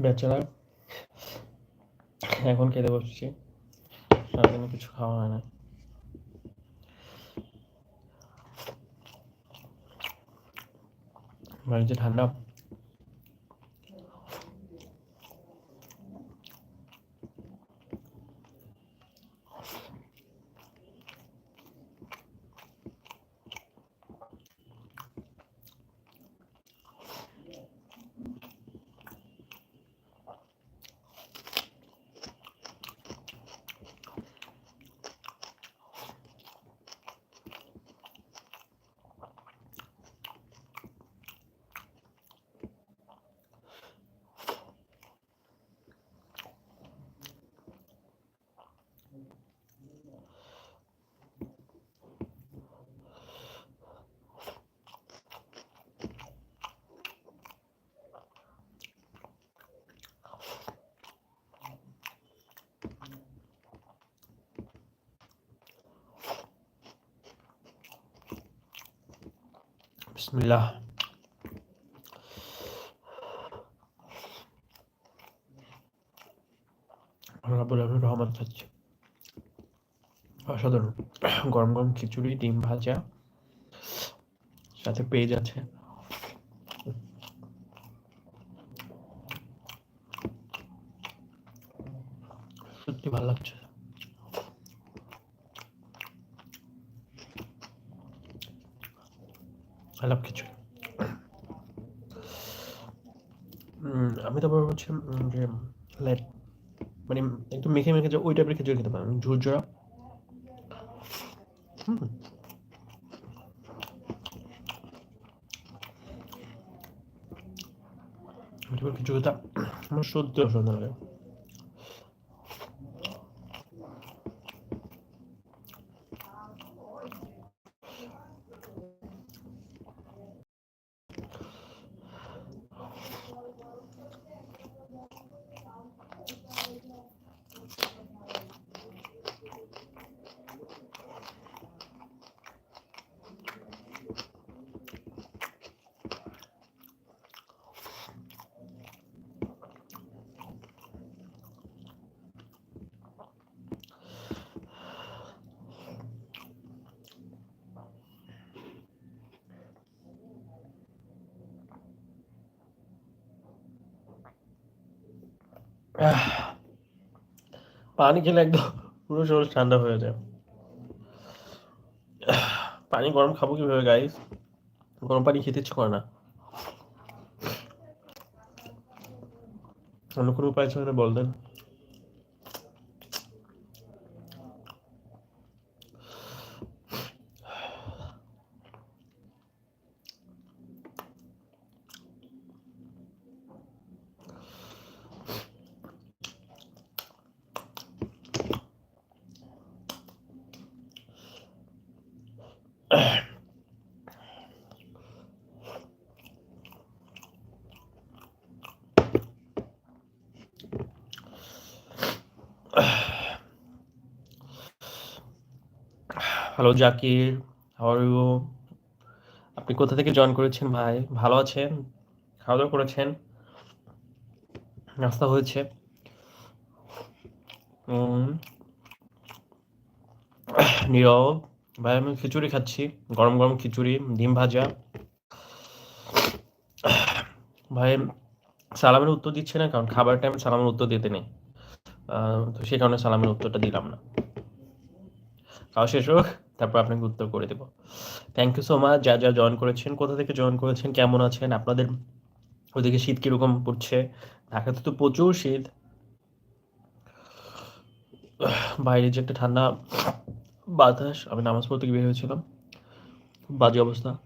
Bachelor. এখন খেতে বসছি। সারাদিন কিছু খাওয়া হয় না। যে ঠান্ডা? বিসমিল্লাহ রাবুল রহমান অসাধারণ। গরম গরম খিচুড়ি, ডিম ভাজা সাথে পেঁয়াজ আছে। সত্যি ভালো লাগছে। আই লাভ খিচুড়ি আমি তো হচ্ছে উম, যে লেট মানে একটু মেখে মেখে যে ওই টাইপের খিচুড়ি খেতে পারেন। ঝুরঝুরা। হুম। ওই টাইপের খিচুড়ি খেতে আমার সত্যি অসুন্দর লাগে। পানি খেলে একদম পুরো শরীর ঠান্ডা হয়ে যায়। পানি গরম খাব কীভাবে গাইস গরম পানি খেতে ইচ্ছে করে না। অন্য কোনো উপায় আছে বলতেন হ্যালো জাকির ইউ আপনি কোথা থেকে জয়েন করেছেন ভাই? ভালো আছেন? খাওয়া দাওয়া করেছেন? নাস্তা হয়েছে? নীরব, ভাই, আমি খিচুড়ি খাচ্ছি। গরম গরম খিচুড়ি, ডিম ভাজা। ভাই, সালামের উত্তর দিচ্ছে না, কারণ খাবার টাইমে সালামের উত্তর দিতে নেই। তো সেই কারণে সালামের উত্তরটা দিলাম না। খাওয়া শেষ হোক। তারপর আপনাকে উত্তর করে দেবো। থ্যাংক ইউ সো মাচ যা যা জয়েন করেছেন, কোথা থেকে জয়েন করেছেন, কেমন আছেন, আপনাদের ওইদিকে শীত কীরকম পড়ছে? ঢাকাতে তো প্রচুর শীত। বাইরে যে একটা ঠান্ডা বাতাস, আমি নামাজ পড়তে বের হয়েছিলাম। বাজে অবস্থা।